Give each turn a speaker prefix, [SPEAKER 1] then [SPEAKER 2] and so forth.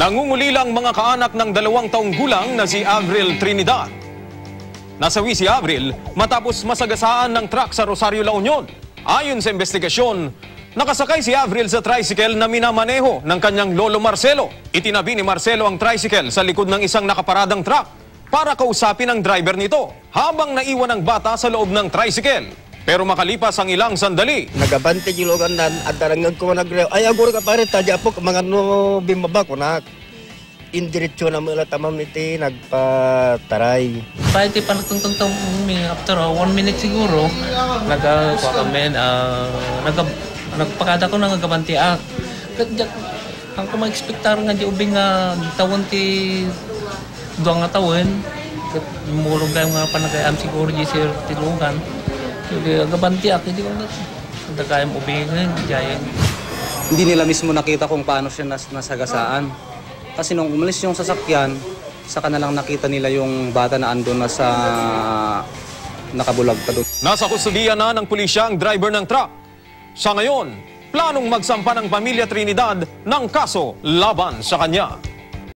[SPEAKER 1] Nangungulilang mga kaanak ng dalawang taong gulang na si Avril Trinidad. Nasawi si Avril matapos masagasaan ng truck sa Rosario, La Union. Ayon sa investigasyon, nakasakay si Avril sa tricycle na minamaneho ng kanyang lolo Marcelo. Itinabi ni Marcelo ang tricycle sa likod ng isang nakaparadang truck para kausapin ang driver nito habang naiwan ang bata sa loob ng tricycle. Pero makalipas ang ilang sandali,
[SPEAKER 2] Nagabante yung lugan na at darangan ko nagre. Ay aguro ka pare tadya po mga no bimaba ko na indiretso na mula tamam iti nagpataray.
[SPEAKER 3] Kahit di pa nagtungtong after uh, one minute siguro, nagkakuha kami, uh, nag, nagpakada ko na nagabanti. Ah, kadyak, ang kuma-expectar nga di ubing nga tawon ti duwang nga tawon, kayo nga panagayam siguro di sir tilungan. Hindi, nagabanti ako, hindi ko na, hindi kayang ubing nga, jayan.
[SPEAKER 4] hindi nila mismo nakita kung paano siya nas nasagasaan. Kasi nung umalis yung sasakyan, saka na lang nakita nila yung bata na andun na sa nakabulag pa doon.
[SPEAKER 1] nasa kustudiya na ng pulisya ang driver ng truck. Sa ngayon, planong magsampa ng pamilya Trinidad ng kaso laban sa kanya.